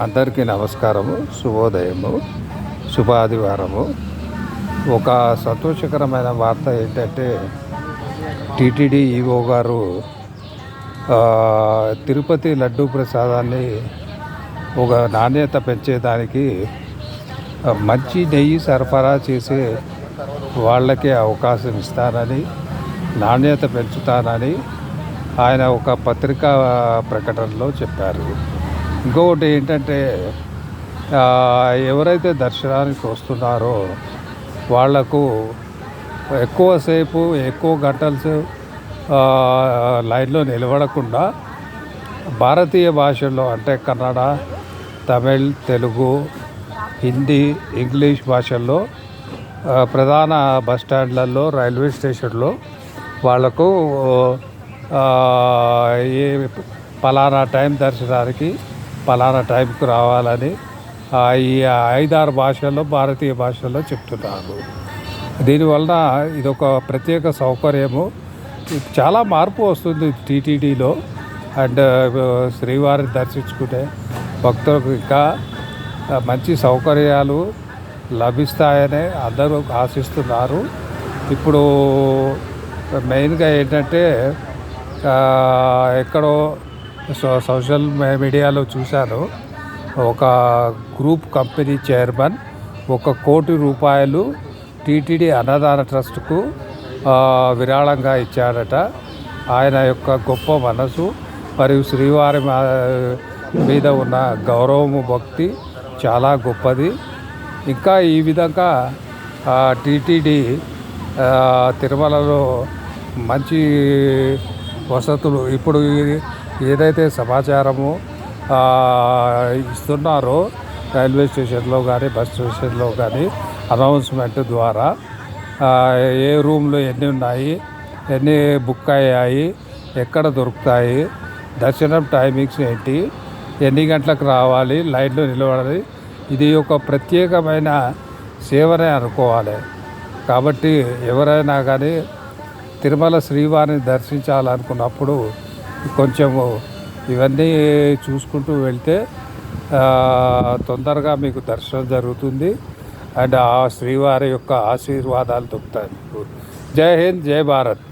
అందరికీ నమస్కారము శుభోదయము శుభాదివారము. ఒక సంతోషకరమైన వార్త ఏంటంటే టీటీడీ ఈఓ గారు తిరుపతి లడ్డూ ప్రసాదాన్ని ఒక నాణ్యత పెంచేదానికి మంచి నెయ్యి సరఫరా చేసే వాళ్ళకే అవకాశం ఇస్తానని నాణ్యత పెంచుతానని ఆయన ఒక పత్రికా ప్రకటనలో చెప్పారు. ఇంకొకటి ఏంటంటే ఎవరైతే దర్శనానికి వస్తున్నారో వాళ్ళకు ఎక్కువసేపు ఎక్కువ గంటలు లైన్లో నిలబడకుండా భారతీయ భాషల్లో అంటే కన్నడ తమిళ్ తెలుగు హిందీ ఇంగ్లీష్ భాషల్లో ప్రధాన బస్ స్టాండ్లలో రైల్వే స్టేషన్లో వాళ్ళకు ఏ పలానా టైం దర్శనానికి పలానా టైంకు రావాలని ఈ ఐదారు భాషల్లో భారతీయ భాషల్లో చెప్తున్నారు. దీనివలన ఇదొక ప్రత్యేక సౌకర్యము. చాలా మార్పు వస్తుంది టీటీడీలో. అండ్ శ్రీవారిని దర్శించుకుంటే భక్తులకు ఇంకా మంచి సౌకర్యాలు లభిస్తాయని అందరూ ఆశిస్తున్నారు. ఇప్పుడు మెయిన్గా ఏంటంటే ఎక్కడో సోషల్ మీడియాలో చూశాను. ఒక గ్రూప్ కంపెనీ చైర్మన్ ఒక కోటి రూపాయలు టీటీడీ అన్నదాన ట్రస్ట్కు విరాళంగా ఇచ్చాడట. ఆయన యొక్క గొప్ప మనసు మరియు శ్రీవారి మీద ఉన్న గౌరవము భక్తి చాలా గొప్పది. ఇంకా ఈ విధంగా టీటీడీ తిరుమలలో మంచి వసతులు ఇప్పుడు ఏదైతే సమాచారము ఇస్తున్నారో రైల్వే స్టేషన్లో కానీ బస్ స్టేషన్లో కానీ అనౌన్స్మెంట్ ద్వారా ఏ రూమ్లో ఎన్ని ఉన్నాయి ఎన్ని బుక్ అయ్యాయి ఎక్కడ దొరుకుతాయి దర్శనం టైమింగ్స్ ఏంటి ఎన్ని గంటలకు రావాలి లైన్లో నిలబడాలి ఇది ఒక ప్రత్యేకమైన సేవనే అనుకోవాలి. కాబట్టి ఎవరైనా కానీ తిరుమల శ్రీవారిని దర్శించాలనుకున్నప్పుడు కొంచెము ఇవన్నీ చూసుకుంటూ వెళ్తే తొందరగా మీకు దర్శనం జరుగుతుంది. అండ్ ఆ శ్రీవారి యొక్క ఆశీర్వాదాలు దొరుకుతాయి. మీకు జై హింద్ జై భారత్.